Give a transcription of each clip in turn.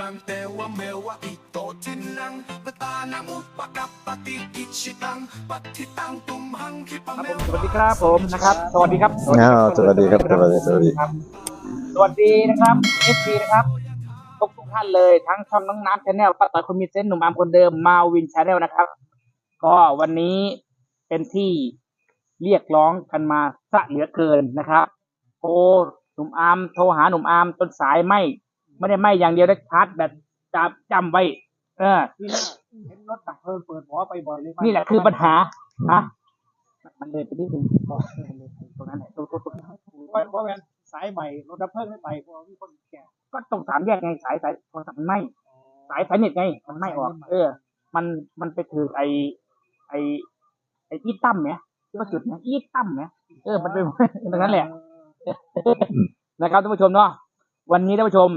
รังเตวะเมวะอิโตทินังปตานังอุปกัปปติอิชิตังปัตถิตังตุมหังคิปะครับเมผมวะสวัสดีครับผมนะครับ สวัสดีครับอ้าวสวัสดีครับสวัสดีสวัสดีครับ สวัสดีนะครับเอฟซีนะครับทุกทุกท่านเลยทั้งช่องน้องน้ำชาแนลป้าต่อยคนมีเส้นหนุ่มอามคนเดิมมาวินชาแนลนะครับ ก็วันนี้เป็นที่เรียกร้องกันมาสะเหลือเกินนะครับโทรหนุ่มอามโทรหาหนุ่มอามจนสายไหม ไม่ได้ไหมอย่างเดียวได้ชาร์จแบตจับจำไว้ เออเห็นรถดับเพลิงเปิดหัวไปบ่อยเลยนี่แหละคือปัญหาฮะมันเลยไปนิดนึงพอเลยไปตรงนั้นแหละตรงตรงตรงเพราะเพราะงั้นสายใหม่รถดับเพลิงไม่ไปเพราะว่ามีคนแก่ ก็ตรงสามแยกไงสายสายโทรศัพท์มันไหมสายสายเน็ตไงมันไหม่ออก เออ มันมันไปถือไอไอไออีตั้มเนี่ยที่ว่าจุดเนี่ยอีตั้มเนี่ยเออมันไปตรงนั้นแหละนะครับท่านผู้ชมเนาะวันนี้ท่านผู้ชม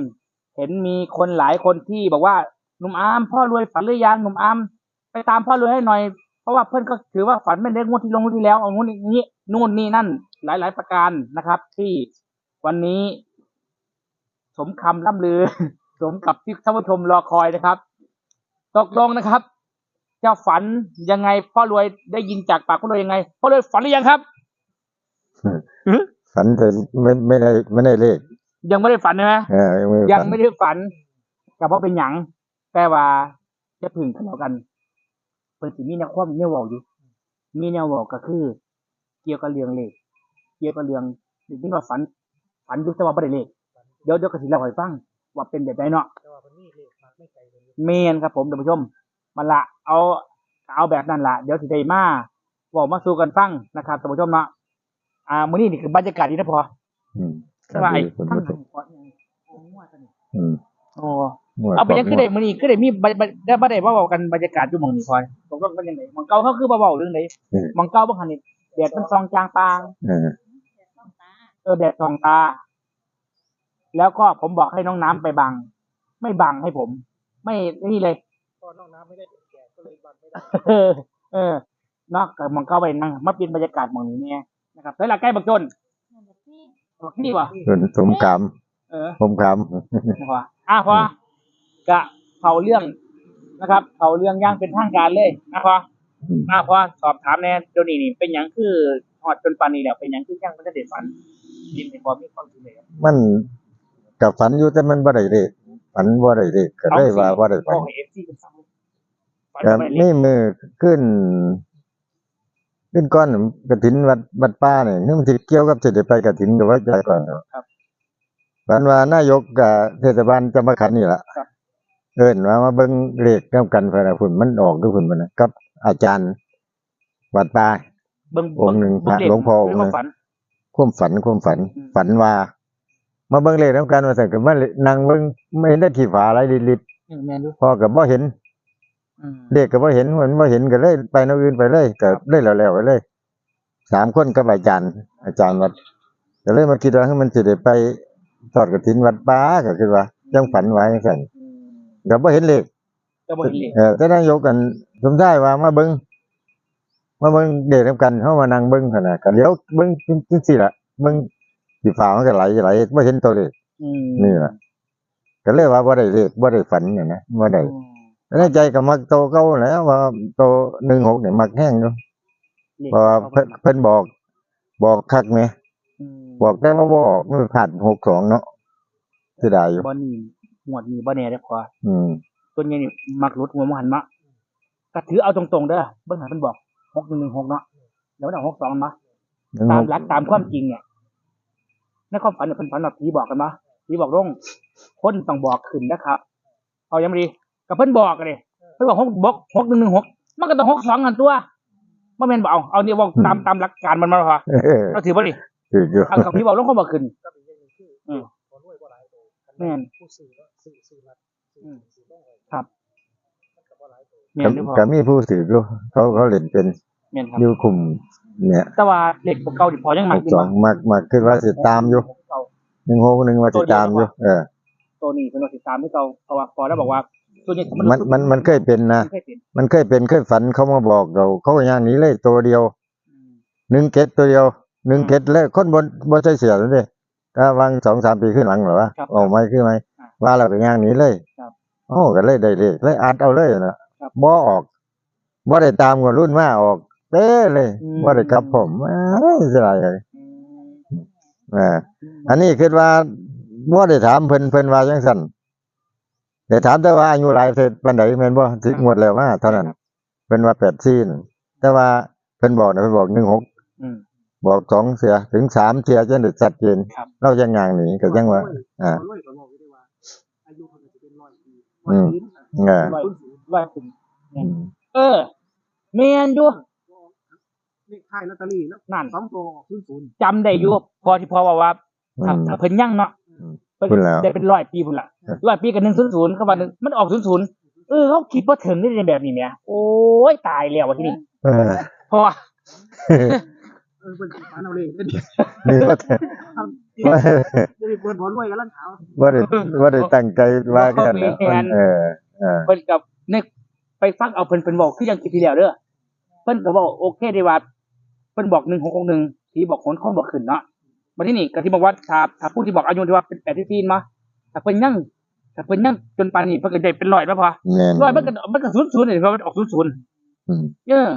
เห็นมีคนหลายคนที่บอกว่าหนุ่มอามพ่อรวยฝันหรือยังหนุ่มอามไปตามพ่อรวยให้หน่อยเพราะว่าเพื่อนก็ถือว่าฝันไม่เล็กงวดที่ลงงวดที่แล้วเอางวดนี้นู่นนี่นั่น หลายหลายประการนะครับ ที่วันนี้ สมคำล่ำลือ สมกับที่ท่านผู้ชมรอคอยนะครับ ตกลงนะครับจะฝันยังไง พ่อรวยได้ยินจากปากพ่อรวยยังไงพ่อรวยฝันหรือยังครับฝันแต่ไม่ไม่ได้ไม่ได้เลข ยังไม่ได้ฝันใช่ไหมเออยังไม่ยังฝันไม่ได้ฝันก็เพราะเป็นหยังแต่ว่าจะพึ่งกันแล้วกันเปิดสิมีแนวความแนวเวาอยู่ มีแนวเวาก็คือ เกี่ยวกับเรื่องเลขเกี่ยวกับเรื่องนี่ว่าฝัน ฝันอยุแต่ว่าไม่ได้เลขเดี๋ยวเดี๋ยวก็สิเล่าให้ฟังว่าเป็นแบบไหนเนาะ แต่ว่ามันนี่เลขมากไม่ไกลเลยเมนครับผมท่านผู้ชมมันละเอาเอาแบบนั้นละเดี๋ยวสิได้มาบอกมาสู่กันฟังนะครับท่านผู้ชมเนาะอ่ามื้อนี้นี่คือบรรยากาศดีนะพออืมครับ ว่าไอ้ดีคุณทั้งผู้ชหมพอเนี่ยโอ้มั่วซะนี่อืมโอ้มั่วเอาไปยังมั่วคือได้มื้อนี้คือได้มีบรรบรได้บ่ได้เว้ากันบรรยากาศอยู่หม่องนี้พอตกลงกันยังไงหม่องเก่าเขาคือบ่เว้าเรื่องใดหม่องเก่าบ่หันนี่แดดมันส่องจางปางเออเออแดดส่องตา แล้วก็ผมบอกให้น้องน้ำไปบัง ไม่บังให้ผม ไม่นี่เลยก็น้องน้ำไม่ได้เป็นแก่ก็เลยบันไม่ได้เออ เออเนอกกับหมองเก้าไปนั่งมาเปลี่ยนบรรยากาศหมองนี้เนี่ยนะครับแล้วละใกล้บักจนบอก นี่วะส่วนสมกรรมเออผมกรรมนะพออะพอกะเผาเรื่องนะครับเผาเรื่องอย่างเป็นทางการเลยนะพออืมอะพอสอบถามแน่เดี๋ยวนี้นี่เป็นอย่างคือหอดจนปันนี้แล้วเป็นอย่างคือยังไม่ได้เด็ดฝันยินในความมีความสุขเลยมันกับฝันอยู่แต่มันบ่ได้เลขฝันบ่ได้เลขก็เลยว่าบ่ได้ฝัโอ้นยเอฟซีเป็นสองฝันก็ไปเลยนี่มือขึ้น ขึ้นก้อนกระถินวัดวัดป้าเนี่ยนี่มันสิเกี่ยวกับสิได้ไปกระถินกับว่าใจก่อนเนาะครับฝันว่านายกกับเทศบาลจะมาขันนี่ล่ะครับเอิ้นว่ามาเบิ่งเลขนํกันพุ่นน่ะพุ่นมันออกด้วยพุ่นมันน่ะกับ อาจารย์วัดป่าเบิ่งองค์หนึ่งพระเบิ่หลวงพ่อองค์หนึ่งเบิ่ฝันความฝันความฝันอืมฝันว่า มาเบิ่งเลขนํกันว่าซั่นก็มานั่งเบิ่งไม่เห็นได้ที่ฝาอะไรลิดอืมแม่นดูๆพอก็บ่เห็นอืม เลขก็บ่เห็นมันบ่เห็นก็เลย ไปแนวอื่นไปเลยก็เลยแล้วๆไปเลยสามคนกับอาจารย์ อาจารย์วัดก็เลยมาคิดว่าเฮ้ยมันสิได้ไปทอดกฐินวัดป่าก็คือว่าจังฝันไว้จังซั่นก็บ่เห็นเลขก็บ่เห็นเลยเออแต่นายกกันสมได้ว่ามาเบิ่งมาเบิ่งเดทกันเฮามานั่งเบิ่งหั่นน่ะก็เดี๋ยวเบิ่งจังซี่ล่ะเบิ่งสิฟ้ามันก็ไหลไหลบ่เห็นตัวเลขอืมนี่ล่ะก็เลยว่าบ่ได้เลขบ่ได้ฝันเนี่ยนะบ่ได้อืม ในใจก็มักโตเก่าแหล้วว่าโต16เนี่ยมักแห้งอยู่เพราะว่าเพิ่นเพิ่นบอก บอกคักแหมอืมบอกแต่ว่าบ่ออกมันผ่าน62เนาะเสียดายอยู่บ่นี่หมวดนี้บ่แน่เด้อพออืมส่วนใหญ่นี่มักหลุดหัวมันหันมาก็ถือเอาตรงๆเด้อเบิ่งหันเพิ่นบอก6116เนาะแล้วมันเอา62มาตามหลักตามความจริงเนี่ยในความฝันเนี่ยเพิ่นฝันว่าผีบอกกันมาผีบอกลงคนต้องบอกขึ้นนะครับ เอายังบ่ดี ก็เพิ่นบอกกันเลยเพิ่นบอก6บอก6116มันก็ต้อง62กันตัวบ่แม่นบ่เอาเอาเนี่ยบอกตามตามหลักการมันมาพอเออเอาถือบ่ดิถูกอยู่เอากับผีบอกลงก็บ่ขึ้นก็เป็นอย่างหนึงคืออืมขอรวยบ่หลายโตแม่นผู้สื่อเนาะสื่อสื่อรัฐสื่ออืมสื่อต้องไว้ครับมันก็บ่หลายโตแม่นหรือเปก็ล่ามีผู้ถืออยู่เขาเขาเล่นเป็นแม่นครับอยู่คุมเนี่ยแต่ว่าเด็กเก่าที่พอยังมักอยู่62มักมักคิดว่าสิตามอยู่เก่า16นึงว่าสิตามอยู่เออตัวนี้เป็นตัวติดตามที่เก่าเพราะว่าพอแล้วบอกว่า ตัวนี้มันมันมันเคยเป็นนะมันเคยเป็นมันเคยเป็นเคยฝันเขามาบอกเรา เขาก็อย่างนี้เลยตัวเดียวอืมหนึ่งเกตตัวเดียว หนึ่งเกตแล้วคนบนบนใส่เสือเลยดิถ้าวางสองสามปีขึ้นหลังเหรอวะออกไหมขึ้นไหมอ่าว่าแล้วก็ย่างหนี้เลยครับโอ้ก็เลยได้เลขเลยอัดเอาเลยนะครับบ่ออกบ่ได้ตามกว่ารุ่นมาออกเต้เลยอืมบ่ได้กลับผมเอ้ยเสียดายเลยอืมอ่าอันนี้คิดว่าบ่ได้ถามเพิ่นเพิ่นว่าจังซั่น ได้ถามแต่ว่าอายุหลายเสร็จปานใดแม่นบ่สิงวดแล้วมาเท่านั้นเพิ่นว่า84นั่นแต่ว่าเพิ่นบอกนะเพิ่นบอก16อืมบอกสองเสียถึงสามเสียจนได้ชัดเจนครับเรายังย่างหนีก็ยังว่า อ่ารวยก็บอกได้ว่าอายุคนจะเป็นร้อยปีอืมเออร้อยร้อยถึงเออแม่นอยู่เลขท้ายลอตเตอรี่แล้วนั่นสองตัวออกศูนย์ศูนย์จำได้อยู่พอที่พอว่าว่าอืถ้ามถ้าเพิ่นยั่งเนาะอืม เพิ่นพูดแล้วได้เป็นร้อยปีพุ่นละครับร้อยปีกับหนึ่งศูนย์ศูนย์เข้ามาหนึ่งมันออกศูนย์ศูนย์เออเขาคิดว่าถึงได้ในแบบนี้เนี่ยโอ้ยตายแล้ววะที่นี่เออเพราะว่าเออเป็นฝันเอาเลยเล่นนี่ว่าแต่ว่าจะมีเปิดผลรวยกันแล้วขาวว่าได้ว่าได้ตั้งใจว่ากันนะเออเออเพิ่นกับเนี่ยไปฟังเอาเพิ่นเพิ่นบอกคือยังคิดทีเดียวเด้อเพิ่นก็บอกโอเคได้ว่าเพิ่นบอกหนึ่งหกหกหนึ่งที่บอกคนข้อบอกขึ้นเนาะ มาที่นี่ก็ที่บอกว่าถ้าถ้าผู้ที่บอกอายุที่ว่าเป็นแปดที่ปีนมาถ้าเพิ่นยั่งถ้าเพิ่นยั่งจนปานนี้เพิ่นก็ได้เป็นร้อยแล้วพอแม่นร้อยมันก็มันก็ศูนย์ศูนย์เลยเพราะมันออกศูนย์ศูนย์อืมเออ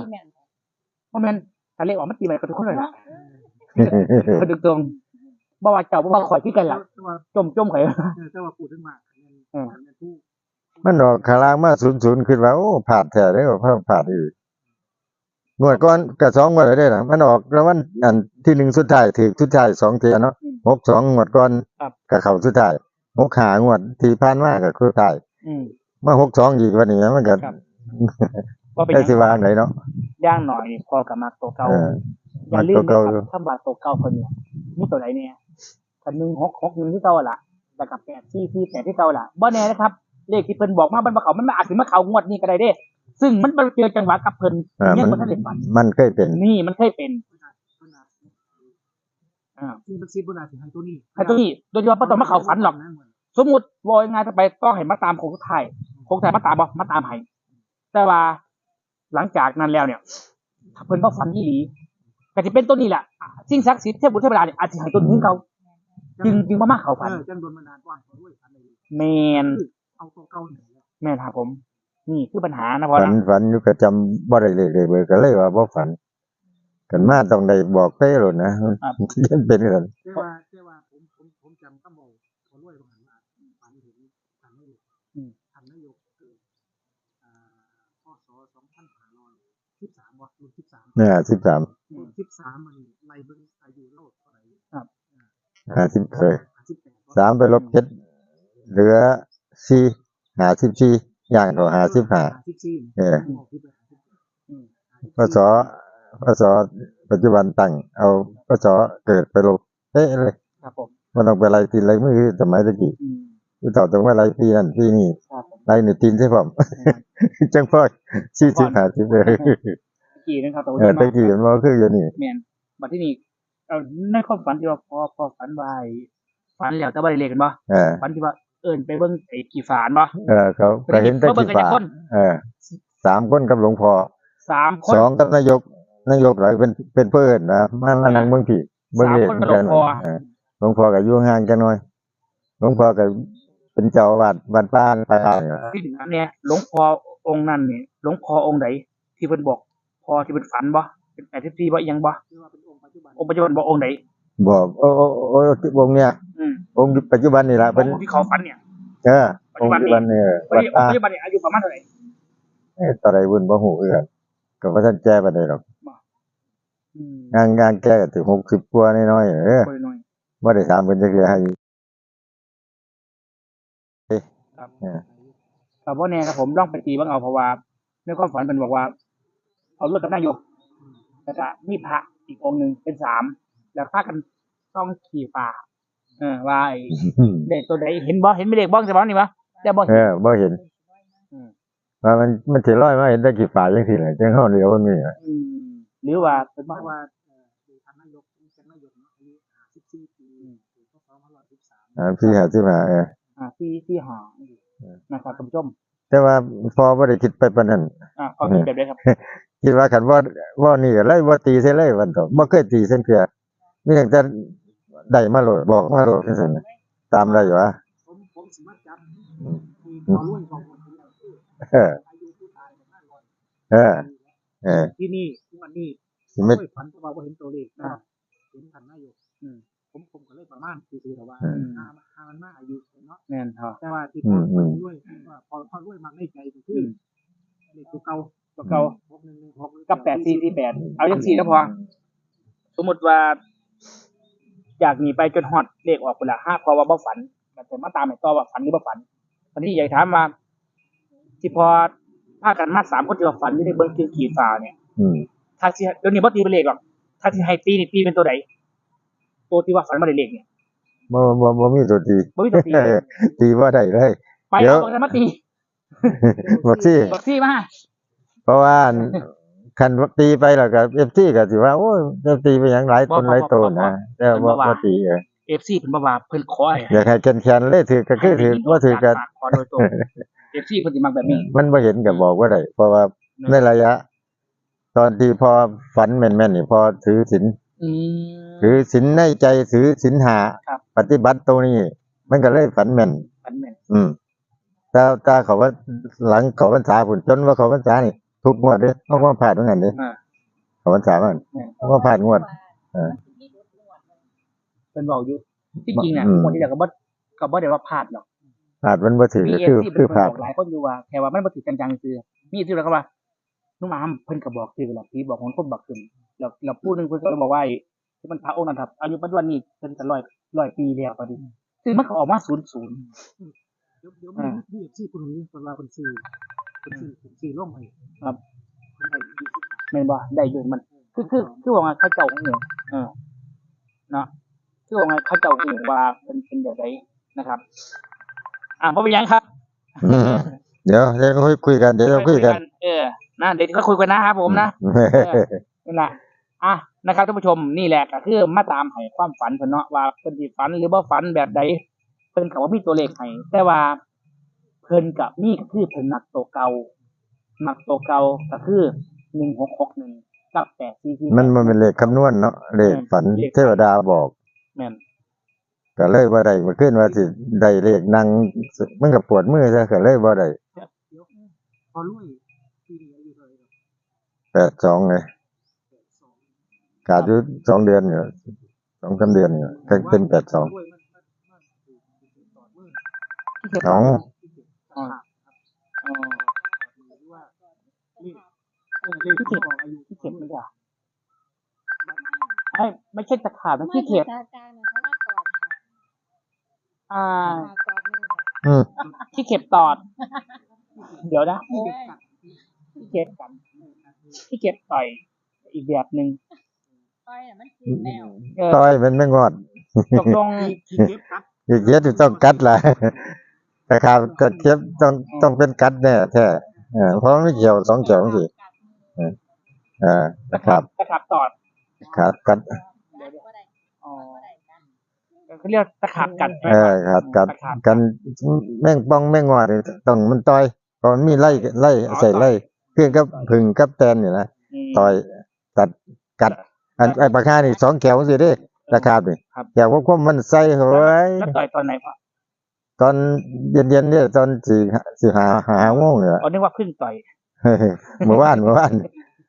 เพราะมันถ้าเลขออกมันตีไปก็ทุกคนเลยล่ะเพิ่นตรงๆบ่ว่าเจ้าบ่ว่าข่อยที่กันล่ะแต่ว่าจมจมข่อยเออแต่ว่าพูดถึงมากเนี่ยอืมเนี่ยผู้มันออกขางลางมาศูนย์ศูนย์ขึ้นว่าโอ้ผ่านแท้ได้ว่าเพิ่มผ่านอีก งวดก่อนกับสองงวดได้นะมันออกแล้ววันอันที่หนึ่งสุดท้ายถือสุดท้ายสองเทียเนาะหกสองงวดก่อนครับกับเขาสุดท้ายหกหางวดที่ผ่านมากับสุดท้ายอืมมาหกสองอีกวันนี้มันก็ครับว่าเป็นหได้ยังสิวางไหนเนาะย่างหน่อยพอกับมาตัวเก่าเอออย่าลืมมักตัวนะเก่าครับถ้าบาทตัวเก่าคนเนี่ยมีตัวไหนเนี่ยคันหนึ่งหกหกหนึ่งที่เก่าล่ะแต่กับแปดที่ที่แปดที่เก่าล่ะบ่แน่นะครับเลขที่เพิ่นบอกมามันมาเขามันมาอาจถึงมาเขางวดนี้ก็ได้เด้ ซึ่งมันมาเจอจังหวะกับเพิ่นอ่าเนี่ยมัมันนทันได้ฝันมันเคยเป็น นี่มันเคยเป็นขนาดอ่าที่เป็นซีบุญนาถึงให้ตัวนี้ไอ้ตัวนี้โดยเฉพาะบ่ต้องมาเขาฝันหรอก สมมุติวอยงานจะไปต้องให้มาตามโคงสุดท้ายโคงสุดท้ายมาตามบ่มาตามให้แต่ว่าหลังจากนั้นแล้วเนี่ยถ้าเพิ่นบ่ฝันที่ดีก็จะเป็นตัวนี้แหละอะสิ่งศักดิ์สิทธิ์เทพบุตรเทพดาเนี่ยอาจจะให้ตัวนี้เขาจึงจึงมามาเขาฝันเออจังโดนมานานก่อนขอด้วยฝันเลยแมนเอาตัวเก่าหน่อยแมนครับผม นี่คือปัญหานะพอฝันนะฝันอยู่ก็จำบ่ได้เลยเลยเบอร์ก็เลยว่าบ่ฝัน กันมาต้องได้บอกเป้หล่นนะยังเป็นกันแต่ว่าแต่ว่าผมผมผมจำก็บอกขอด้วยตรงนั้นว่าฝันเห็นท่านนายกท่านนายกเกิดอ่าพศสองพันห้าร้อยสิบสามวะรุ่นสิบสามเนี่ยสิบสามรุ่นสิบสามมันในเบิ้งอายุโลกเท่าไหร่ห้าสิบเคยสิบแปดสามไปลบเจ็ดเหลือสี่หาสิบสี่ ย่างก็หาสิบห้าสิบสี่เออบอกที่ไปหาสิบแปดพศพศปัจจุบันตั้งเอาพศเกิดไปลบเป๊ะเลยครับผมมันต้องไปไล่ตีนไล่มือสมัยตะกี้อืมผู้ต่อต้องไปไล่ตีนั่นตีนี่ครับผมไล่ในตีนใช่ผมจังพ่อสี่สิบห้าสิบเลยกี่นึงครับแต่ว่าเออตะกี้มันบ่คืออยู่นี่แมนมาที่นี่เออในความฝันที่ว่าพอพอฝันไว้ฝันแล้วแต่บ่ได้เลขกันบ่เออฝันที่ว่า เอิ้นไปเบิ่งไอ้กี่ฝานบ่เออเขาก็เห็นแตะเบิ่กี้งกันฝาจักคนเออสามคนกับหลวงพ่อสามคนสองกับนายกนายกหลายเป็นเป็นเพื่อนนะมามานั่งเบิ่งพี่เบิ่งสามเองคนกับหลวงพ่อเออหลวงพ่อก็อยู่ห่างกันหน่อยหลวงพ่อก็เป็นเจ้าอาวาดวัดป้านไปเอาเนี่ยที่ถึงนั้นเนี่ยหลวงพ่อองค์นั้นเนี่ยหลวงพ่อองค์ไหนที่เพิ่นบอกพอที่เพิ่นฝันบ่เป็นแปดสิบสี่บ่อิหยังบ่เรียกว่าเป็นองค์ปัจจุบันองค์ปัจจุบันบอกองค์ไหน บอกโอ้โอ้โอ้องค์เนี่ยอืมองค์ปัจจุบันนี่แหละเป็นงค์ที่เขาฝันเนี่ยเออองค์ปัจจุบันเนี่ยปัจวัดจุบันเนี่ยอายุประมาณเท่าไหร่เอ้ยตอนใดวุ่นบ่ฮู้คือกันก็บ่ทันแก้ปานใดหรอกงานงานแก้ถึง60กว่าน้อยๆเออได้น้อยบ่ได้ถามเพิ่นจักเทื่อให้แต่ว่าแน่ครับผมลองไปตีบ้างเอาเพราะว่าในความฝันเป็นบอกว่า เอารถกับนายกแล้วก็มีพระอีกองหนึ่งเป็นสาม แล้วพากันต้องขี่ป่าเออว่าไอ้เด็กตัวใดเห็นบ่เห็นไม่เด็กบ้องใช่บ่นี่วะแต่บ่เอเห็นอบ่เห็นอืมว่ามันมันสิลอยมาเห็นได้กี่ฝ่ายจังซี่แหละจังเฮาเดียวมันมีอะอืมหรือว่าเป็นเพว่าราะว่าเอ่อคือท่านนายกเป็นนายกเนาะอายุห้าสิบสี่ปีถึงพศสองพันสิบสามอ่าพี่หาสิมาเออ อ่าที่ที่หานะครับท่านผู้ชมแต่ว่าพอบ่ได้คิดไปปานนั้น อ่าความคิดแบบนี้ครับ คิดว่าคันว่าว่านี่ก็เลยบ่ตีเสียเลยวันต่อบ่เคยตีเส้นเทื่อ มีตั้งแต่ได้มาโหลดบอกมาโหลดจังซั่นน่ะตามได้อยู่วะผมผมผมสิมาจับอืมที่พอรวยของคนแล้วคือเอออายุผู้ตายประมาณร้อยเออเออที่นี่ทุกวันนี้สิไม่เคยฝันแต่ว่าบ่เห็นตัวเลขนะครับเห็นท่านนายกอืมผมผมก็เลยประมาณคือๆแต่ว่าอืมหาหามันมาอายุเนาะแม่นพอแต่ว่าที่อืพอมอืมรวยว่าพอพอรวยมักในใจก็คือเลขตัวเก่าตัวเก่าหกหนึ่งหนึ่งหกกับแปดสี่สี่แปดเอาจังสี่แล้วพอสมมติว่า อยากหนีไปจนฮอดเลขออกคนละห้าพอว่าบ่ฝันแต่จะมาตามให้ต่อว่าฝันหรือบ่ฝันวันนี้อยากถามว่าที่พอพากันมาสามคนที่ว่าฝันอยู่ในเบิ้งคือขีดฟ้าเนี่ย อืมถ้าที่เดี๋ยวนี้บ่ตีเป็นเลขหรอกถ้าที่ให้ตีนี่ตีเป็นตัวใดตัวที่ว่าฝันมาได้เลขเนี่ยบ่บ่บ่มีตัวตีบ่มีตัวตีเลยตีบ่ได้เลยไปเดี๋ยวเอาตัวนั้นมาตีบ่ซี่บอกตีมาเพราะว่าอัน คันตีไปแล้วก็ FT ก็สิว่าโอ้ยจะตีไปหยังหลายคนหลายตัวนะแต่ว่าบ่ตีเออเอฟซีเพิ่นบ่ว่าเพิ่นขอให้อยากให้แคนๆเลยถือก็คือถือบ่ถือก็ขอโดยตรงเอฟซีเพิ่นสิมักแบบนี้ มันบ่เห็นก็บอกว่าได้เพราะว่าในระยะ ตอนที่พอฝันแม่นๆนี่พอถือศีลอืมถือศีลในใจถือศีลหาครับปฏิบัติตรงนี้มันก็เลยฝันแม่นฝันแม่นอืมแต่แต่เขาว่าหลังเขาพรรษาผุนจนว่าเขาพรรษานี่ ทุกงวดเด้เขาก็ผ่านเหมือนกันเด้อ่าเขาพรรษามันเขาก็ผ่านงวดเพิ่นบอกอยู่ที่จริงอะอืม คนที่แล้วก็บ่ก็บ่ได้ว่าพลาดหรอกผ่านมันบ่ถือมีก็เอคือฟซีคืเพิ่อนผ่านบอกหลายคนอยู่ว่าแค่ว่ามันบ่ถือจังๆซื่อมีที่แล้วก็ว่านุ่มอามเพิ่นก็บอกคือหลักที่บอกของคนบอกขึ้นแล้วแล้วผู้หนึงเพิ่นก็บอกว่าไอ้ที่มันพระองค์นั้นครับอายุปัจจุบันนี้เพิ่นก็ร้อยร้อยปีแล้วพอดีซึ่งมันก็ออกมา00 เดี๋ยวเดี๋ยวมีมีที่คุณนี้ตอนเราเป็นสื่อเป็น สื่อเป็นสื่อร่วมไปครับคนไทยยี่สิบแม่นบ่ได้อยู่มัน คือคือคือว่าไงเขาเจ้าของหนูเออเนาะคือว่าไงเขาเจ้าของหนูว่าเป็นเป็นแบบไหนนะครับ อ่าบ่เป็นหยังครับอืมเดี๋ยวเดี๋ยวค่อยคุยกันเดี๋ยวเราคุยกัน เออนะเดี๋ยวก็คุยกันนะครับผมนะนั่นแหละอะนะครับท่านผู้ชมนี่แหละก็คือมาตามให้ความฝันเพิ่นเนาะว่าเพิ่นสิฝันหรือบ่ฝันแบบใดเพิ่นก็บ่มีตัวเลขให้แต่ว่า เพิ่นกับมีก็คือเพิ่นมักตัวเก่ามักตัวเก่าก็คือ1661กับ844มันมันเป็นเลขคำนวณเนาะเลขฝันเทวดาบอกแม่นก็เลยบ่ได้มาขึ้นว่าสิได้เลขนั่งมันก็ปวดมือซะก็เลยบ่ได้เดี๋ยวพอรวยปีนี้อายุเท่าไหร่ครับ82ไงแปดสองขาดอยู่สองเดือนอยู่สองสามเดือนอยู่เป็นเป็น82รวยมันมันมันถูกถูกต่อเมื่อที่เก็บสอง ที่เก็บอ๋อขาดอ๋อหรือว่าเลขเออเลขที่บอกอายุที่เก็บไม่ได้ไอ้ไม่ใช่ตะขาบมันที่เก็บไม่ใช่ตากลางนะเพราะว่าตอดค่ะอ่าตอดมือค่ะอืมที่เก็บตอด เดี๋ยวนะเอ้ยที่เก็บกันที่เก็บต่อยอีกแบบหนึ่งต้อยน่ะมันกินแล้วเออต้อยมันไม่งอดตกลงที่เก็บครับอีกเยอะที่ต้องกัดล่ะ แต่ครับก็เก็บต้องต้องเป็นกัดแน่แท้เออเพราะมันไม่เกี่ยวสองเกี่ยวสิเออนะครับตะขาบตอดครับกัดบ่ได้อ๋อบ่ได้กันเขาเรียกตะขาบกัดเออครับกัดตะขาบกันแม่งป้องแม่งงอดนี่ต้องมันต่อยเพราะมันมีไล่ไล่ใส่ไล่เพื่อนกับผึ่งกับแตนอยู่นะมต่อยตัดกัด อันไอ้ปากกานี่สองแขวสิเด้นะครับนี่ครับแขวควบมันใส่เฮ้ยแล้วต่อยตอนไหนพ่อ ตอนเย็นๆเนี่ยตอนสี่สี่หาหาโมงเนี่ยอ๋อนึกว่าเพิ่งต่อยเมื่อวานเมื่อวาน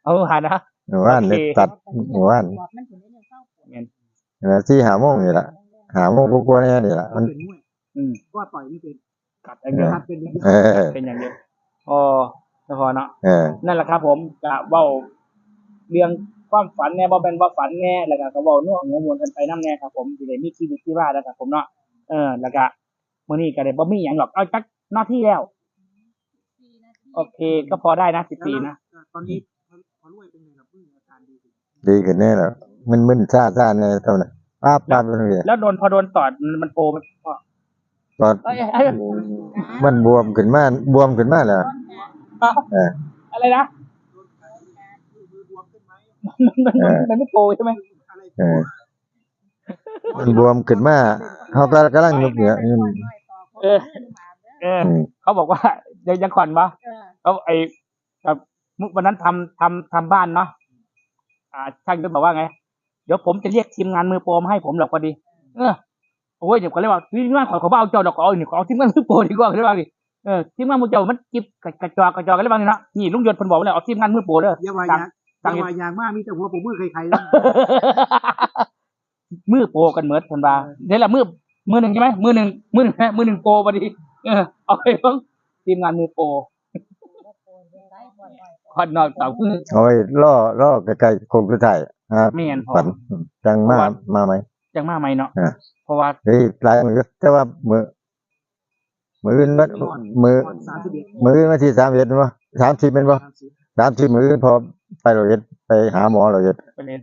เอาหานะเมื่อวานเนี่ยโอเคตัดเมื่อวานบอกมันถึงได้ยังเข้าปวดเงี้ยนะที่หาโมงนี่แหละหาโมงกลัวาๆเนี่ยนี่แหละมันเป็นมวยอืมว่าต่อยไม่เป็นกัดอย่างเดียวครับเป็นอย่างนี้เออเป็นอย่างเดียวอ๋อแล้วพอเนาะเออนั่นแหละครับผมกะเว้าเรื่องความฝันแน่บ่เป็นว่าฝันแน่แล้วก็ก็เว้าน่วงหัวมวนกันไปนำแน่ครับผมสิได้มีชีวิตที่ว่าแล้วครับผมเนาะเออแล้วก็ มื้อนี้ก็ได้บ่มีหยังหรอกเอาจักหน้าที่แล้วสี่นาทีโอเค ก็พอได้นะ14นะตอนนี้พอรวยเป็นไงครับเพิ่งอาการดีขึ้นดีขึ้นแน่แล้วมันมึนซ่าซ่าเนี่ยเท่านั้นป้าบป้าบไปเลยแล้วโดนพอโดนตอดมันมันโปรมันพอตอนเอ้ยเอ้ยมันบวมขึ้นมาบวมขึ้นมาแล้วเอ้าเอออะไรนะมือบวมขึ้นไหมมันมันมันมันไม่โปรใช่ไหมอะไรเออมันบวมขึ้นมาเขาก็กำลังยุบเนี่ยอืม เออ เอออืมเขาบอกว่ายังยังขวัญปะเออเขาไอ้แบบมุกวันนั้นทำทำทำบ้านเนาะอ่าช่างก็บอกว่าไง เดี๋ยวผมจะเรียกทีมงานมือโปรมาให้ผมหรอกพอดี เออโอ้ยเดี๋ยวก็เลยว่าทีมงานขอเขาบ่เอาเจ้าดอกเอานี่ขอเอาทีมงานมือโปรดีกว่าก็เลยว่าดิเออทีมงานมือเจ้ามันจิบกระกระจอกกระจอกก็เลยว่านี่เนาะนี่ลุงยศเพิ่นบอกไว้แล้วเอาทีมงานมือโปรเด้ออย่าว่าสั่องย่างสั่งอย่าว่าอย่างมากมีแต่หัวผมมือใครๆนะมือโปรกันเหมือนเพิ่นว่าเดี๋ยวละมือ มือหนึ่งใช่ไหมมือหนึ่งมือหนึ่งมือหนึ่งโปรพอดีเออเอาไปเพิ่งทีมงานมือโปรได้บ่อยคอนนอกเต่ามือเอาไว้ล่อล่อใกล้ๆคงสุดท้ายครับไม่เห็นพอฝันจังมามาไหมจังมาไหมเนาะอ่าเพราะว่าเฮ้ยหลายมือแต่ว่ามือมืออื่นมันมือสามสิบเอ็ดมืออื่นมาที่สามเอ็ดวะสามสิบเป็นวะสามสิบสามสิบมืออื่นพอไปเราเอ็ดไปหาหมอเราเอ็ดไปเล่น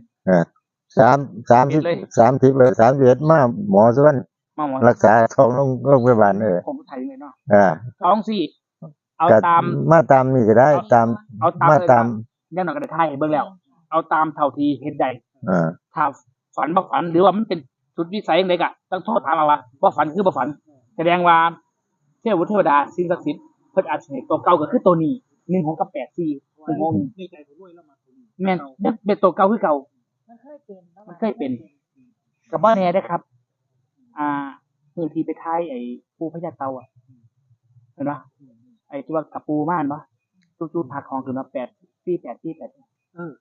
สามสามสิบเอ็ดเลยสามสิบเลยสามสิบเอ็ดมาหมอส่วน มาหมอรักษาท้องโรงโรงพยาบาลเออผมไทยเลยเนาะอ่าสองสี่เอาก็ตามมาตามนี่ก็ได้ตามเอาตามมาเลยตามย่างหน่อยก็ได้ไทยเบิ่งแล้ว เอาตามเท่าที่เห็นได้อ่าถ้าฝันบ่ฝันหรือว่ามันเป็นสุดวิสัยอย่างไรก็ต้องโทษถามเอาว่าบ่ฝันคือบ่ฝัน แสดงว่าเทวเทวดาสิ่งศักดิ์สิทธิ์เพิ่นอาจสิให้ตัวเก่าก็คือตัวนี้หนึ่งของกับแปดสี่หนึ่งของในใจผมด้วยแล้วมาผมแม่นยังเป็นตัวเก่าคือเก่ามันเคยเป็นมันเคยเป็นกับบ่แน่เด้อครับ อ่ามือที่ไปท้ายไอ้ปูพญาเต่าอะเห็นปะไอ้ที่ว่ากับปูม่านปะจู่ๆผักของขึ้นมาแปดสี่แปดสี่แปดเออ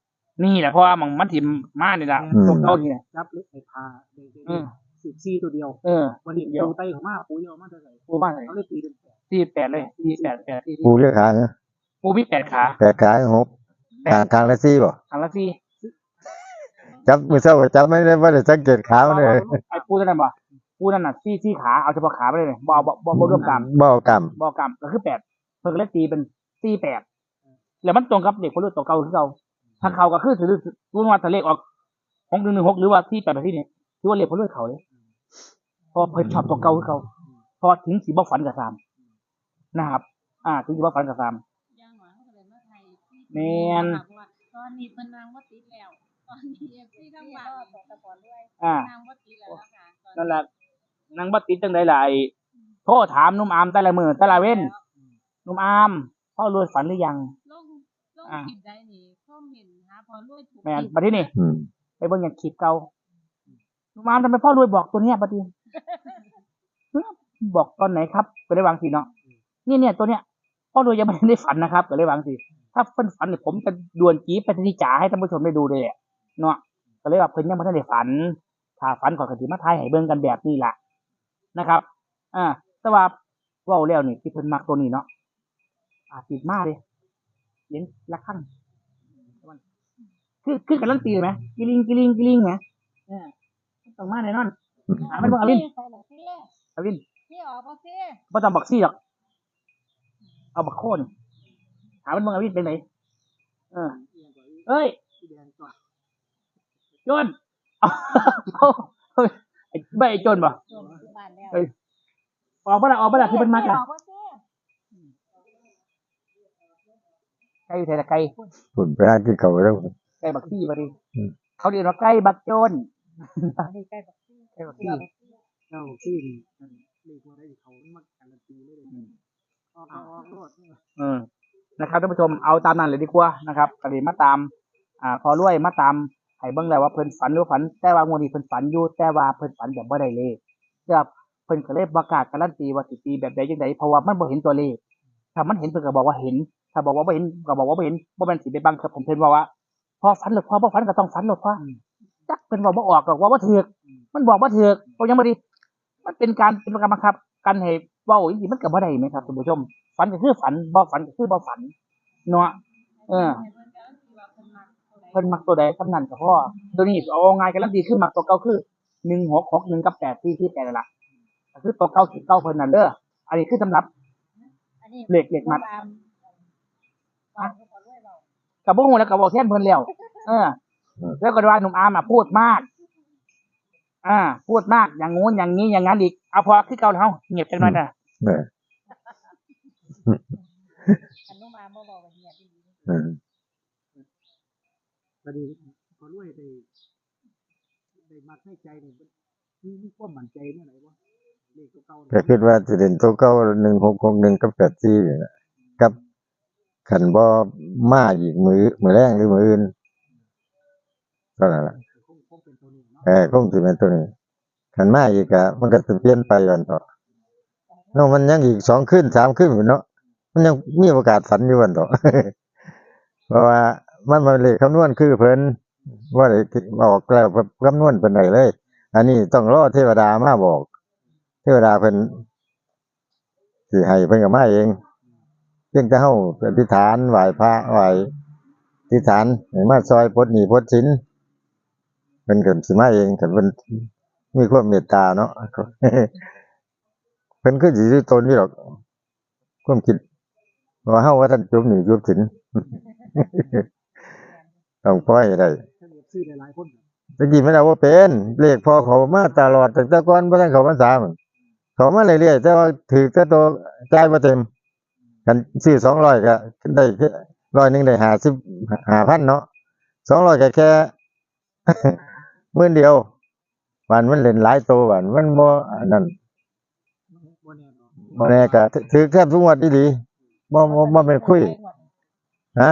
นี่แหละเพราะว่ามันมันถิ่มม่านนี่แหละตัวเก่านี่แหละจับเล็กไอ้พาเด็กอืมสิบสี่ตัวเดียว เออวันนี้เดียวปูไตของมาปูเยอะมากเท่าไหร่ปูม่านเลยเขาเลยตีเป็นแปดสี่แปดเลยสี่แปดแปดสี่ปูเรียกขาเนอะปูมีแปดขาแปดขาหกทางทางละสี่บ่ทางละสี่จับมือเศร้าก็จับไม่ได้ว่าจะสังเกตขามันเลยไอ้ปูนั่นนะบ่ ปูนั่นน่ะสี่สี่ขาเอาเฉพาะขาไปเลยบ่เอาบ่บ่บ่รวมกรรมบ่เอากรรมบ่กรรมก็คือแปดเพิ่นก็เลยตีเป็นสี่แปดแล้วมันตรงกับเด็กคนรุ่นตัวเก่าคือเก่าทางเขาก็คือถือรู้ว่าถ้าเลขออกหกหนึ่งหนึ่งหกหรือว่าที่แปดที่นี่ถือว่าเลขคนรุ่นเขาเลยเพอเพิ่นชอบตัวเก่าคือเก่าพอถึงสีบ่ฝันกับซามนะครับ อ่า ถึงสีบ่ฝันกับซามย่างหวานเขาเลยมาไทยแม่นตอนนี้มันนางว่าติดแล้วตอนนี้เอฟซีทั้งบ้านตกตะกอนด้วยอ่านางว่าติดแล้วนะคะนั่นแหละ นางบัติดจังไดล่ะไอ้โทรถามหนุ่มอามแต่ละมือแต่ละเว้นหนุ่มอามพ่อรวยฝันหรือยังลงลงอ่าผิดได้นี่ข้อมเห็นหาพอรวยถูกแม่นบัดที่นี่อืมไปเบิ่งอย่างคลิปเก่าหนุ่มอามทำไมพ่อรวยบอกตัวเนี้ยบัดนี้บอกตอนไหนครับก็ได้วางสิเนาะนี่เนี่ยตัวเนี้ยพ่อรวยยังไม่ได้ฝันนะครับก็ได้วางสิถ้าเพิ่นฝันเนี่ยผมจะดวนจีบไปที่จ๋าให้ท่านผู้ชมได้ดูเลยอะเนาะก็เลยว่าเพิ่นยังไม่ได้ฝันถ้าฝันขอยกติมาทายให้เบิ่งกันแบบนี้ล่ะ นะครับ อ่าแต่ว่าเว้าแล้วนี่ที่เพิ่นมักตัวนี้เนาะอาจติดมากเลยเลี้ยงละครั้งคือคือการันตีไหมกิลิงกิลิงกิลิงไหมเออต้องมาแน่นอนหามันเบิ่งอลินไปหรอกพี่อวินพี่ออกมาสิบ่ต้องบักซี่หรอกเอาบักโคนหามันเบิ่งอวินเป็นไหนเออเอ้ยที่แดงก่อนโจนเอาเฮ้ยไอ้ ใบไอ้โจนบ่จนที่บ้านแล้วเอ้ยออกมาละออกมาละคือมันมักพี่อะออกมาสิไก่อยู่ไทยละไก่ผลไปหาที่เขาแล้ว ไก่บักซี่มาดิอืม เขาเรียกว่าไก่บักโจนนี่ใกล้แบบไก่บักซี่เจ้าที่นี่เลขว่าได้เขามาการันตีเลยออกออกรถเออนะครับท่านผู้ชมเอาตามนั้นเลยดีกว่านะครับกระดิ่มาตาม อ่า พอรวยมาตาม ให้เบิ่งแล้วว่าเพิ่นฝันหรือฝัน แต่ว่างวดนี้เพิ่นฝันอยู่แต่ว่าเพิ่นฝันแบบบ่ได้เลขเพื่อเพิ่นก็เลยประกาศการันตีว่าสิตีแบบใดจังไดเพราะว่ามันบ่เห็นตัวเลข ถ้ามันเห็นเพิ่นก็บอกว่าเห็น ถ้าบอกว่าบ่เห็นก็บอกว่าบ่เห็นบ่แม่นสิไปบังคับผมเพิ่นว่าว่าพอฝันหรือพอบ่ฝันก็ต้องฝันหรอพอจักเพิ่นบอกบ่ออกหรอกว่าบ่ถูกมันบอกบ่ถูกเพราะยังบ่ได้มันเป็นการเป็นการบังคับกันให้เว้าจังซี่มันก็บ่ได้ไหมครับท่านผู้ชมฝันก็คือฝันบ่ฝันก็คือบ่ฝันเนาะเออ พิ่นมักตัวใดสำนันกับพ่อตัวนี้เอาง่ายกันแล้วดีขึ้นมักตัวเก่าคือหนึ่งหกหกหนึ่งกับแปดที่ที่แปดนั่นล่ะก็คือตัวเก่าสิเก่าเพิ่นนั่นเด้ออันนี้คือสำหรับอันนี้เหล็กเหล็กมัดตามตามพอรวยเรากับพวกหูแล้วกับบอกแทนเพิ่นแล้วเออแล้วก็ว่าหนุ่มอาร์มอะพูดมาก อ่า พูดมากอย่างงู้นอย่างนี้อย่างนั้นอีกเอาพอคือเก่าแล้วเงียบจังหน่อยนะเอออันนู้นมาบ่บอกว่าเฮียดี เออพอดีพอรวยได้ได้มักให้ใจนี่มีมีความมั่นใจเมื่อไหร่วะเลขเก่าก็คิดว่าจะเด่นตัวเก้าหนึ่งหกหกหนึ่งกับแปดสี่นี่แหละกับขันบ่มาอีกมือมือแรงหรือมืออื่นก็นั่นแหละคงคงเป็นตัวนี้เนาะเออคงสิเป็นตัวนี้ขันมาอีกอะมันก็จะเปลี่ยนไปวันต่อเนาะมันยังอีกสองขึ้นสามขึ้นอยู่เนาะมันยังมีโอกาสฝันอยู่วันต่อเพราะว่า มันมาเลขคำนวณคือเพิ่นว่าได้ออกแล้วคำนวณเป็นไหนเลย อันนี้ต้องรอเทวดามาบอก เทวดาเพิ่นสิให้เพิ่นก็มาเองเพียงแต่เฮาอธิษฐานไหว้พระไหว้อธิษฐานให้มาซอยพดหนีพดสินเพิ่นก็สิมาเองกันเพิ่นมีความเมตตาเนาะเพิ่นคือสิอยู่ตนอยู่ดอกความคิดว่าเฮาว่าท่านจุบหนีจุบสิน ต้องปล่อยให้ได้ถ้าเอฟซีหลายๆคนครับตะกี้มันเอาว่าเป็นเลขพอเขามาตลอดตั้งแต่ก่อนบ่ทันเขาพรรษามันเขามาเรื่อยๆแต่ว่าถือแต่ตัวจ่ายบ่เต็ม กันซื้อ200ก็ได้แค่ร้อยหนึงได้50 5,000เนาะ200ก็แค่หมื่นเดียววันมันเล่นหลายตัววันมันบ่อันนั้นบ่แน่นอนบ่แน่ก็ถือแค่ทุกงวดอีหลีบ่บ่บ่เป็นคุยฮะ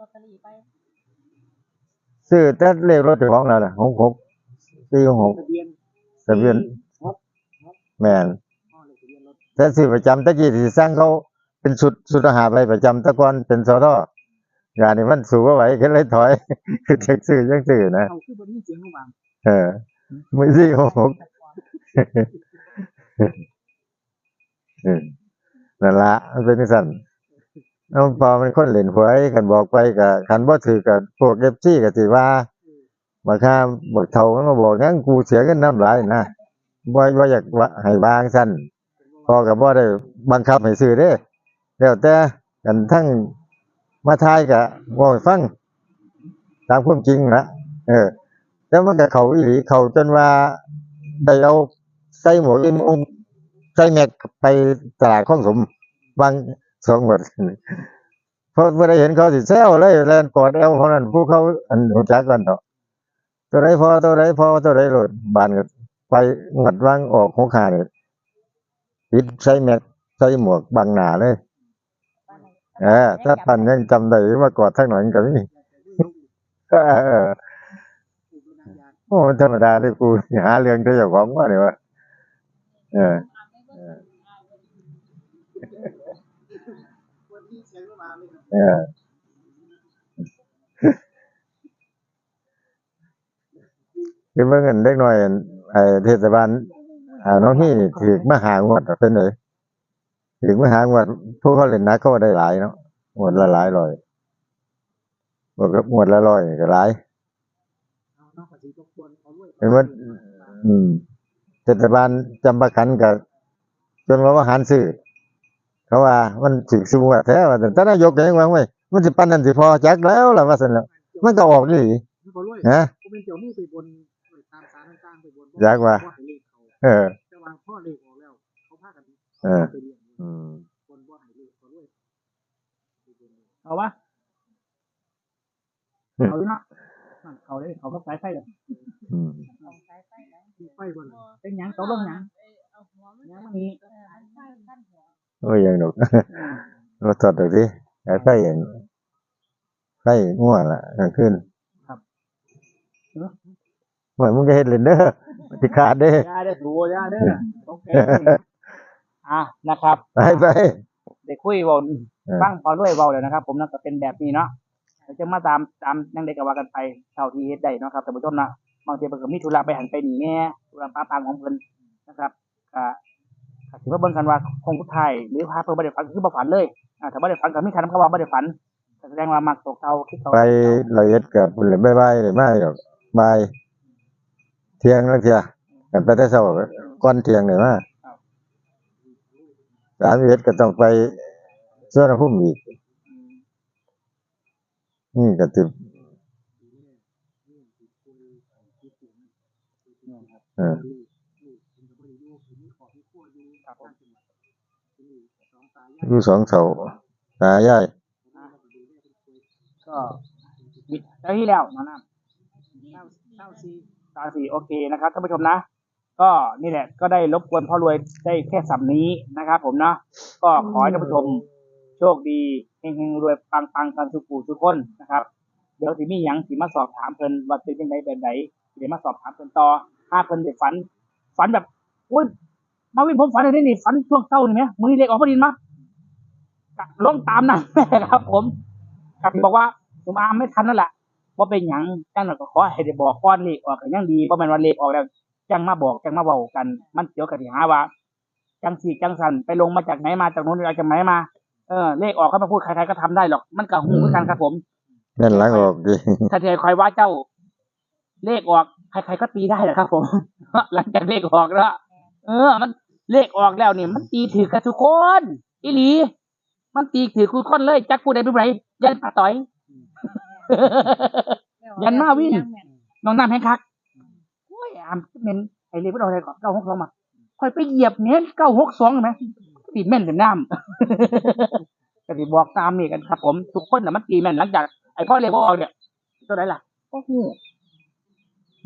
ลอตเตอรี่ไป ซื้อแต่เลขรถเจ้าของแล้วน่ะ66 46ทะเบียนทะเบียนหกแม่นอ๋อเลขทะเบียนรถแต่ซื้อประจำตะกี้ที่สร้างเขาเป็นสุดสุดอาหารไปประจำแตะกอนเป็นสอทองานนี้มันสูงกว่าไหวก็เลยถอย คือจักซื้อจังซื้อนะเอาคือบ่ได้ยินเสียงระหว่างเออมือซี่ของผมเออนั่นละมันเป็นจังสั่น น้องปอมันคนเล่นหวยกันบอกไปกับคันบ่าถือกับพวกเอฟซีก็สิว่าบางครั้งบักเฒ่ามันมาบอกงั้นกูเสียเงินน้ำหลายนะบ่บ่อยากว่าให้บางสั่นพอกับบ่ได้บังคับให้ซื้อเด้แล้วแต่กันทั้งมาทายกับบ่ให้ฟังตามความจริงนะเออแล้วมันก็เขาอีหลีเขาจนว่าได้เอาใส่หมวกอีมุมใส่แม็กไปตลาดข้องสมบาง สองหมดเพราะบ่ได้เห็นเขาสิแซวเลยแลนกอดเอวเขานั่นผู้เขาอันรู้จักกันเนาะตัวใดพอตัวใดพอตัวใดโลดบานก็ไปงวดว่างออกหกขานี่ปิดใส่แม็กใส่หมวกบังหนาเลยเออถ้าท่านยังจำได้ว่ากอดทั้งหน่อยก็มีเออเออผู้บริหารยานโอ้ธรรมดาเลยกูหาเรื่องเจ้าของว่าเนี่ยวะเออ วันที่เสียงระหว่างเลย คือเมื่อเงินเล็กน้อยไอ้เทศบาลอ่าน้องที่นี่ถือมาหางวดอะเป็นเลยถือมาหางวดพวกเขาเล่นนักเขาก็ได้หลายเนาะงวดละหลายร้อยบวกกับงวดละร้อยก็หลายเอาเนาะภาษีรบกวนเอาด้วยเห็นว่าอืมเทศบาลจำประกันกับจนว่าว่าหารซื้อ เขาว่ามันถึงสูงว่าแท้ว่าแต่นายกก็ยังว่าไว้มันสิปันนั่นสิพอจักแล้วล่ะว่าซั่นแล้วมันก็ออกนี่นี่ก็รวยฮะผมเป็นเจ้ามือไปบนตามสารต่างๆไปบนอยากว่าให้เลขเขาเออแต่ว่าพ่อเลขออกแล้วเขาพากันเออไปเรียนอืมคนบ่ให้เลขเขารวยไปบนเอาวะเอาดิเนาะนั่นเขาเลยเขาก็สายไฟเลยอืมของสายไฟนะที่ไฟบนเป็นหยังตกลงหยังเอาหัวมันหยังมันนี่เอออันไฟขั้นหัว โอ้ยยังดอกมาตอดดูสิไอ้ไฟอย่างไฟง่วงละกลางคืนเหมือนมึงก็เฮ็ดเล่นเด้อมันสิขาดเด้อยาเด้อดูยาเด้อโอเคอะนะครับไปไปได้คุยเว้าเออฟังพอด้วยเว้าแล้วนะครับ ผมนั่นก็เป็นแบบนี้เนาะเดี๋ยวจะมาตามตามนั่งเด็กก็ว่ากันไปเท่าที่เฮ็ดได้เนาะครับท่านผู้ชมนะบางทีเพิ่นก็มีธุระไปหันไปนี่แน่ธุระปาปังของเพิ่นนะครับก็ ก็สิมาเบิ่งกันว่าคงสุดท้ายหรือพาเพิ่นบ่ได้ฝันคือบ่ฝันเลยอ่าถ้าบ่ได้ฝันก็มีทางนำเขาว่าบ่ได้ฝันก็แสดงว่ามักตกเก่าคิดเก่าไปละเอียดกับเล่นบายบายเลยมาดอกบายเที่ยงแล้วเที่ยกันไปแต่เช้าก่อนเที่ยงเลยมาสามเอ็ดก็ต้องไปเสื้อพุ่มอีกนี่ก็ติเออ อยู่สองเสาตายายก็มีเจ้าที่แล้วน้องน้ำเก้าสี่ตาสีโอเคนะครับท่านผู้ชมนะ ก็นี่แหละ ก็ได้รบกวนพ่อรวยได้แค่สัมนี้นะครับผมเนาะก็ขอให้ท่านผู้ชมโชคดีเฮงๆรวยปังๆกันสุขูทุกคนนะครับ เดี๋ยวสิมีหยังสิมาสอบถามเพิ่นว่าเป็นยังไงแบบไหนสิได้มาสอบถามเพิ่นต่อถ้าเพิ่นได้ฝัน ฝันแบบโอ้ยมาวินผมฝันอะไรนี่ฝันช่วงเช้านี่ไหมมือเลขออกพอดีมะ ลงตามนั้นครับ ผมกับบอกว่าผมอามไม่ทันนั่นแหละว่าเป็นหยังจังหน่อยก็ขอให้ได้บอกก้อนเลขออกกันยังดีเพราะมันวันเลขออกแล้วจังมาบอกจังมาเบากัน มันเกี่ยวกับที่หาว่า จังสีจังสันไปลงมาจากไหนมาจากโน้นเอาจากไหนมาเออเลขออกเขามาพูดใครๆก็ทำได้หรอก มันกับหูเหมือนกันครับผมนั่นหลังออกดิถ้าเธอคอยว่าเจ้า เลขออกใครๆก็ตีได้แหละครับ ผมหลังจากเลขออกแล้วเออ มันเลขออกแล้วเนี่ยมันตีถือกันทุกคนอีหลี มันตีถือคุณคนเลย จักผู้ใดเป็นไรยันปาต่อย ยันมาวินน้องน้ำแห้งคักโอ้ยอามเมนไอเลขมันเอาอะไรก่อนเก้าหกสองมาคอยไปเหยียบเมนเก้าหกสองไหมตีแม่นเป็นน้ำก็สิบอกตามนี่กันครับ ผมทุกคนน่ะมันตีแม่นหลังจากไอ้พ่อเลขบ่ออกเนี่ยตัวไหนล่ะโอ้โห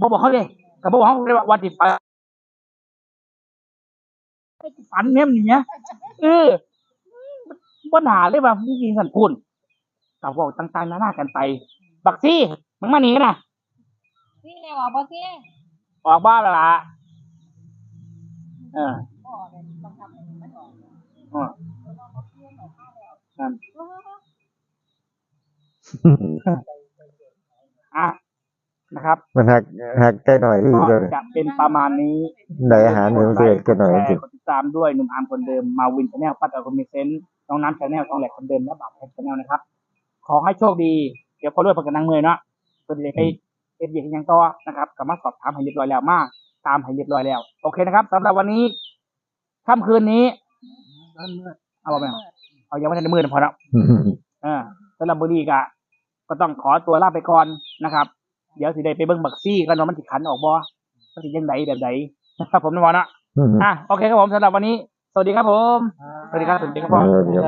บบอกเขาเลยกับบอกเขาเลยว่าวันที่ฝันฝันเนี่ยมันอย่างเงี้ยเออ ปัญหาเลยว่าจริงๆสันพูนกับบอกต่างๆนานากันไป บักซี่มึงมาหนีนะพี่แนวอะบ่ซี่ออกบ้านและละเออบ่เลยต้องทำให้มันออกอ่านั่นอะนะครับ มันหักหักใกล้หน่อยอีกก็เลยจะเป็นประมาณนี้ได้อาหารหนึ่งเศษก็หน่อยกจริงดติดตามด้วยหนุ่มอาร์มคนเดิมมาวินชาแนลป้าตาคอมมิเซนต์ น้องน้ำชาแนลทองแหลกคนเดิมและบ่าวแพทชาแนลนะครับ ขอให้โชคดี เดี๋ยวพอเลื่อนประกันนางเมยเนาะตัวเด็กไปเป็นเด็กยังต่อนะครับกลับมาสอบถามให้เรียบร้อยแล้วมาตามให้เรียบร้อยแล้ว โอเคนะครับสำหรับวันนี้ค่ำคืนนี้ด้านเมื่อเอาไปเอาเอายังไม่ทันได้มือนะพอแล้วเออสำหรับบุรีกะก็ต้องขอตัวลาไปก่อนนะครับ เดี๋ยวสิได้ไปเบิ่งบักซี่กันว่ามันสิขันออกบ่มันสิยังไงแบบไหนนะครับผมนะพอเนาะอะโอเคครับผมสำหรับวันนี้ สวัสดีครับผม สวัสดีครับ สวัสดีครับผมเออเดี๋ยว